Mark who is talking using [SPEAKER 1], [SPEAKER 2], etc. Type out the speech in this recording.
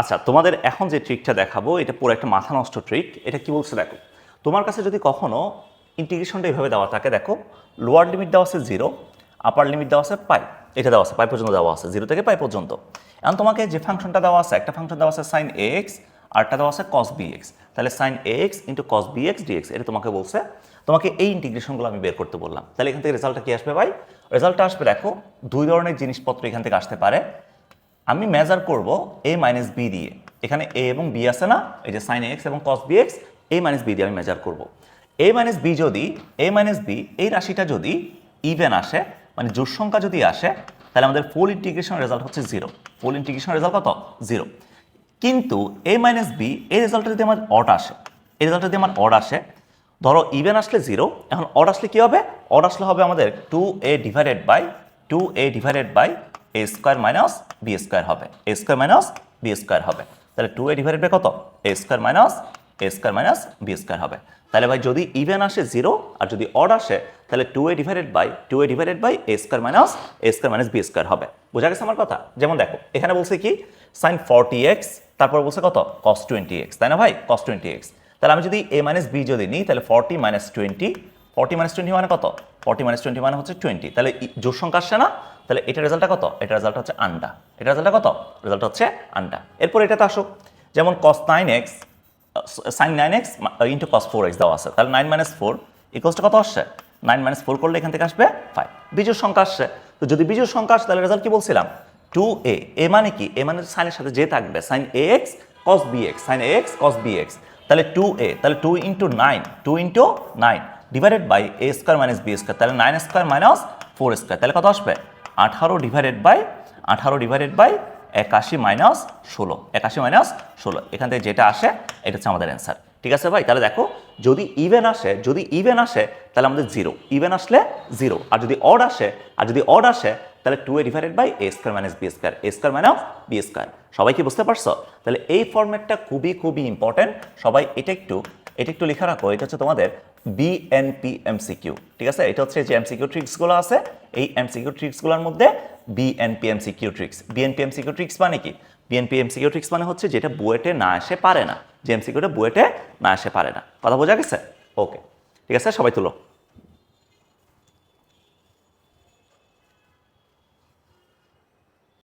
[SPEAKER 1] আচ্ছা তোমাদের এখন যে ট্রিকটা দেখাবো, এটা পুরো একটা মাথা নষ্ট ট্রিক এটা কি বলছে দেখো? তোমার কাছে যদি কখনো ইন্টিগ্রেশনটা এইভাবে দেওয়া থাকে, দেখো লোয়ার লিমিট দেওয়া আছে জিরো আপার লিমিট দেওয়া আছে পাই এটা দেওয়া আছে পাই পর্যন্ত দেওয়া আছে জিরো থেকে পাই পর্যন্ত। এখন তোমাকে যে ফাংশনটা দেওয়া আছে, একটা ফাংশন দেওয়া আছে সাইন এক্স আরটা দেওয়া আছে কস বি এক্স তাহলে sine x into cos b x d x এটা তোমাকে বলছে, তোমাকে এই ইন্টিগ্রেশনগুলো আমি বের করতে বললাম। তাহলে এখান থেকে রেজাল্টটা কি আসবে ভাই? রেজাল্টটা আসবে, দেখো, দুই ধরনের জিনিসপত্র এখান থেকে আসতে পারে। আমি মেজার করব এ মাইনাস বি দিয়ে। এখানে এ এবং বি আছে না? এই যে সাইন এক্স এবং cos b x a minus b দিয়ে আমি মেজার করব। এ মাইনাস বি যদি এ মাইনাস বি এই রাশিটা যদি ইভেন আসে মানে জোর সংখ্যা যদি আসে, তাহলে আমাদের ফুল ইন্টিগ্রেশন রেজাল্ট হচ্ছে জিরো ফুল ইন্টিগ্রেশন রেজাল্ট কত? জিরো কিন্তু এ মাইনাস বি এই রেজাল্টটা যদি আমার অড আসে, এই রেজাল্টটা যদি আমার অড আসে, ধরো ইভেন আসলে জিরো এখন অড আসলে কি হবে? অড আসলে হবে আমাদের two a divided by two a divided by a square minus b square হবে। A square minus b square হবে। তাহলে টু এ ডিভাইডেড বাই কত? A square minus a square minus b square হবে। তাহলে ভাই যদি ইভেন আসে zero আর যদি অড আসে, তাহলে two a divided by two a divided by a square minus a square minus b square হবে। বোঝা গেছে আমার কথা? যেমন দেখো, এখানে বলছে কি? সাইন ফর্টি এক্স তারপর বলছে কত? কস টোয়েন্টি এক্স তাই না ভাই? কস টোয়েন্টি এক্স তাহলে আমি যদি এ মাইনাস বি যদি নিই, তাহলে forty minus twenty forty minus twenty মানে কত? ফর্টি মাইনাস টোয়েন্টি মানে হচ্ছে টোয়েন্টি। তাহলে জোর সংখ্যা আসছে না? তাহলে এটা রেজাল্টটা কত? এটা রেজাল্ট হচ্ছে আন্ডা এটা রেজাল্টটা কত? রেজাল্ট হচ্ছে আন্ডা এরপর এটাতে আসো যেমন cos nine x sine nine x into cos four x দেওয়া আছে। তাহলে নাইন মাইনাস ফোর ইকোয়াসটা কত আসছে? নাইন মাইনাস ফোর করলে এখান থেকে আসবে ফাইভ বিজোর সংখ্যা আসছে। তো যদি বিজোর সংখ্যা আসে, তাহলে রেজাল্ট কি বলছিলাম? টু এ এ মানে কি? এ মানে সাইনের সাথে যে থাকবে। Sine a x cos b x sine a x cos b x তাহলে টু এ তাহলে two into nine two into nine divided by a square minus b square তাহলে nine square minus four square তাহলে কত আসবে? আঠারো divided by আঠারো divided by একাশি মাইনাস ষোলো, একাশি মাইনাস ষোলো। এখান থেকে যেটা আসে, এটা হচ্ছে আমাদের অ্যান্সার ঠিক আছে ভাই? তাহলে দেখো, যদি ইভেন আসে, যদি ইভেন আসে, তাহলে আমাদের জিরো ইভেন আসলে জিরো আর যদি অড আসে, আর যদি অড আসে, তাহলে two a divided by a square minus b square a square minus b square সবাই কি বুঝতে পারছ? তাহলে এই ফর্ম্যাটটা খুবই খুবই ইম্পর্টেন্ট সবাই এটা একটু এটা একটু লেখা রাখো, এটা হচ্ছে তোমাদের বিএনপি এমসিকিউ ঠিক আছে? এটা হচ্ছে যে এমসিকিউ ট্রিক্সগুলো আছে। এই এমসিকিউ ট্রিক্সগুলোর মধ্যে BNP MCQ tricks BNP MCQ tricks মানে কি? বিএনপি এমসিকিউ ট্রিক্স মানে হচ্ছে যেটা বুয়েটে না এসে পারে না। যে এমসিকিউটা বুয়েটে না এসে পারে না। কথা বোঝা গেছে? ওকে। ঠিক আছে? সবাই তুলো।